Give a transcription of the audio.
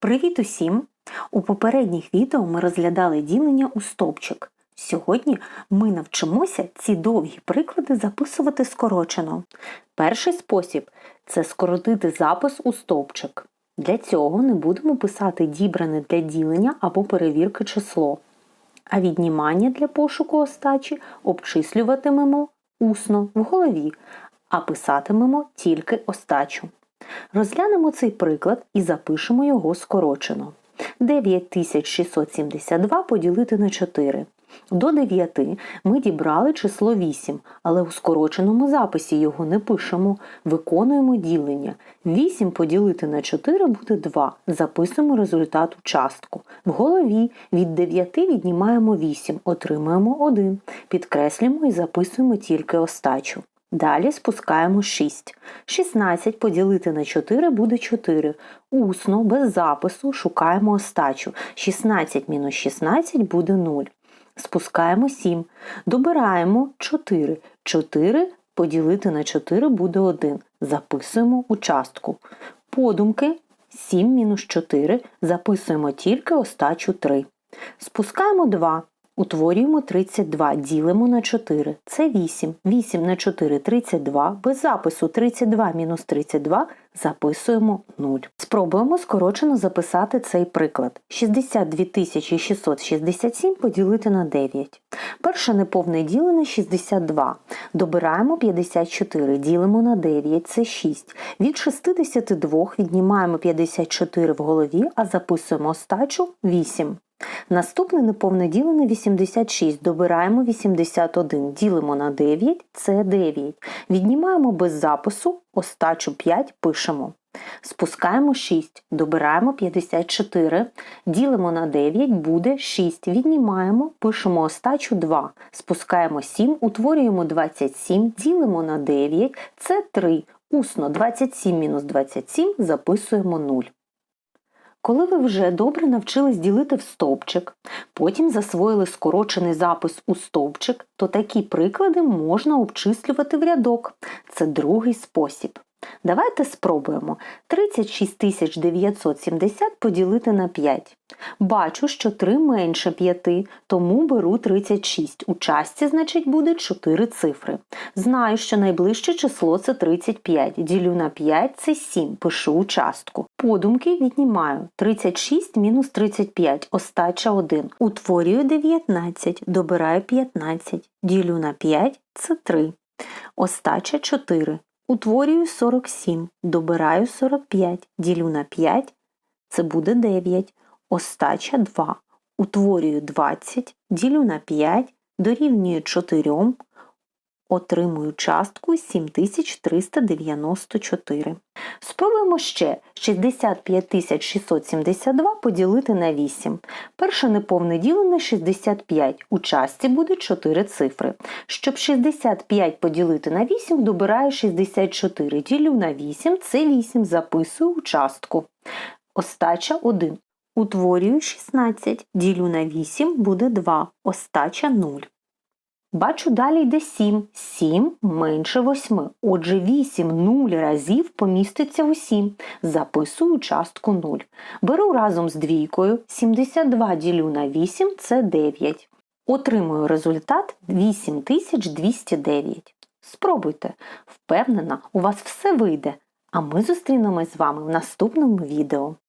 Привіт усім! У попередніх відео ми розглядали ділення у стовпчик. Сьогодні ми навчимося ці довгі приклади записувати скорочено. Перший спосіб це скоротити запис у стовпчик. Для цього не будемо писати дібране для ділення або перевірки число, а віднімання для пошуку остачі обчислюватимемо усно в голові, а писатимемо тільки остачу. Розглянемо цей приклад і запишемо його скорочено. 9672 поділити на 4. До 9 ми дібрали число 8, але у скороченому записі його не пишемо. Виконуємо ділення. 8 поділити на 4 буде 2. Записуємо результат у частку. В голові від 9 віднімаємо 8, отримуємо 1. Підкреслюємо і записуємо тільки остачу. Далі спускаємо 6. 16 поділити на 4 буде 4. Усно, без запису, шукаємо остачу. 16 мінус 16 буде 0. Спускаємо 7. Добираємо 4. 4 поділити на 4 буде 1. Записуємо у частку. Подумки 7 мінус 4. Записуємо тільки остачу 3. Спускаємо 2. Утворюємо 32, ділимо на 4. Це 8. 8 на 4 32. Без запису 32 мінус 32 записуємо 0. Спробуємо скорочено записати цей приклад. 62 667 поділити на 9. Перше неповне ділене 62. Добираємо 54, ділимо на 9, це 6. Від 62 віднімаємо 54 в голові, а записуємо остачу 8. Наступне неповне ділене 86. Добираємо 81. Ділимо на 9, це 9. Віднімаємо без запису, остачу 5 пишемо. Спускаємо 6, добираємо 54, ділимо на 9, буде 6. Віднімаємо, пишемо остачу 2. Спускаємо 7, утворюємо 27, ділимо на 9, це 3. Усно 27 мінус 27 записуємо 0. Коли ви вже добре навчились ділити в стовпчик, потім засвоїли скорочений запис у стовпчик, то такі приклади можна обчислювати в рядок. Це другий спосіб. Давайте спробуємо 36 970 поділити на 5. Бачу, що 3 менше 5, тому беру 36. У частці, значить, буде 4 цифри. Знаю, що найближче число це 35. Ділю на 5 це 7. Пишу у частку. Подумки віднімаю 36 мінус 35, остача 1. Утворюю 19, добираю 15. Ділю на 5 це 3. Остача 4. Утворюю 47, добираю 45, ділю на 5, це буде 9. Остача 2. Утворюю 20, ділю на 5, дорівнюю 4, отримую частку 7394. Спробуємо ще 65 672 поділити на 8. Перше неповне ділене 65. У частці буде 4 цифри. Щоб 65 поділити на 8, добираю 64. Ділю на 8, це 8, записую у частку. Остача 1. Утворюю 16. Ділю на 8 буде 2. Остача 0. Бачу, далі йде 7. 7 менше 8. Отже, 8 0 разів поміститься у 7. Записую частку 0. Беру разом з двійкою. 72 ділю на 8 це 9. Отримую результат 8209. Спробуйте. Впевнена, у вас все вийде. А ми зустрінемось з вами в наступному відео.